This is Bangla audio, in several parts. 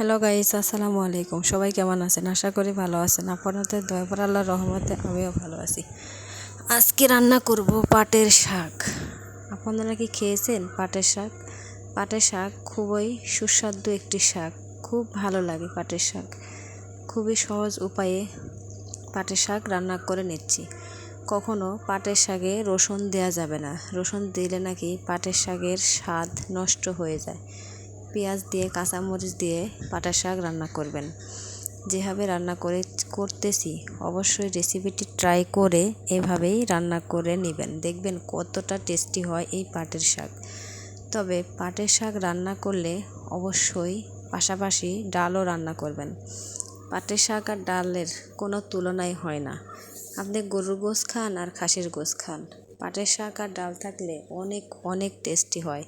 হ্যালো গাইস আসসালামু আলাইকুম সবাই কেমন আছেন? আশা করি ভালো আছেন। আপনাদের দয়া পর আল্লাহর রহমতে আমিও ভালো আছি। আজকে রান্না করব পাটের শাক। আপনারা কি খেয়েছেন পাটের শাক? পাটের শাক খুবই সুস্বাদু একটি শাক। খুব ভালো লাগে পাটের শাক। খুবই সহজ উপায়ে পাটের শাক রান্না করে নিচ্ছি। কখনো পাটের শাকে রসুন দেওয়া যাবে না। রসুন দিলে নাকি পাটের শাকের স্বাদ নষ্ট হয়ে যায়। পেঁয়াজ দিয়ে, কাঁচামরিচ দিয়ে পাটা শাক রান্না করবেন। যেভাবে রান্না করে, করতেছি, অবশ্যই রেসিপিটি ট্রাই করে এভাবেই রান্না করে নেবেন। দেখবেন কতটা টেস্টি হয় এই পাটের শাক। তবে পাটের শাক রান্না করলে অবশ্যই পাশাপাশি ডালও রান্না করবেন। পাটের শাক আর ডালের কোনো তুলনাই হয় না। আপনি গরুর গোস খান আর খাসির গোস খান। পাটের শাক আর ডাল থাকলে অনেক অনেক টেস্টি হয়।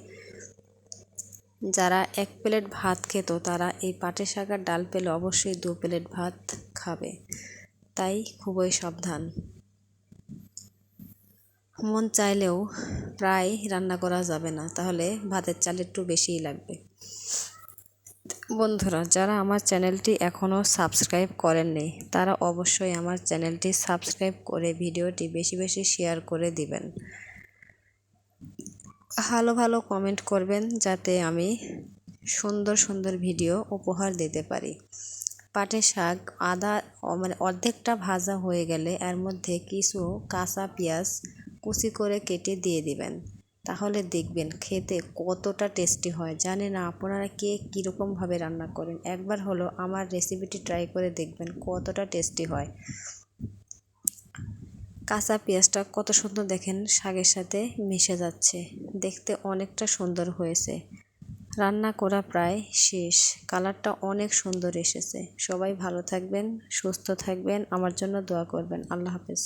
যারা এক প্লেট ভাত খেত, তারা এই পাটের শাকের ডাল পেলে অবশ্যই দু প্লেট ভাত খাবে। তাই খুবই সাবধান। মন চাইলেও প্রায় রান্না করা যাবে না, তাহলে ভাতের চাল একটু বেশিই লাগবে। বন্ধুরা, যারা আমার চ্যানেলটি এখনও সাবস্ক্রাইব করেননি, তারা অবশ্যই আমার চ্যানেলটি সাবস্ক্রাইব করে ভিডিওটি বেশি বেশি শেয়ার করে দিবেন। ভালো ভালো কমেন্ট করবেন যাতে আমি সুন্দর সুন্দর ভিডিও উপহার দিতে পারি। পাটের শাক, আদা মানে অর্ধেকটা ভাজা হয়ে গেলে এর মধ্যে কিছু কাঁচা পেঁয়াজ কুচি করে কেটে দিয়ে দিবেন। তাহলে দেখবেন খেতে কতটা টেস্টি হয়। জানি না আপনারা কে কীরকমভাবে রান্না করেন? একবার হলো আমার রেসিপিটি ট্রাই করে দেখবেন কতটা টেস্টি হয়। কাঁচা পেঁয়াজটা কত সুন্দর দেখেন, শাকের সাথে মিশে যাচ্ছে। দেখতে অনেকটা সুন্দর হয়েছে। রান্না করা প্রায় শেষ। কালারটা অনেক সুন্দর এসেছে। সবাই ভালো থাকবেন, সুস্থ থাকবেন। আমার জন্য দোয়া করবেন। আল্লাহ হাফেজ।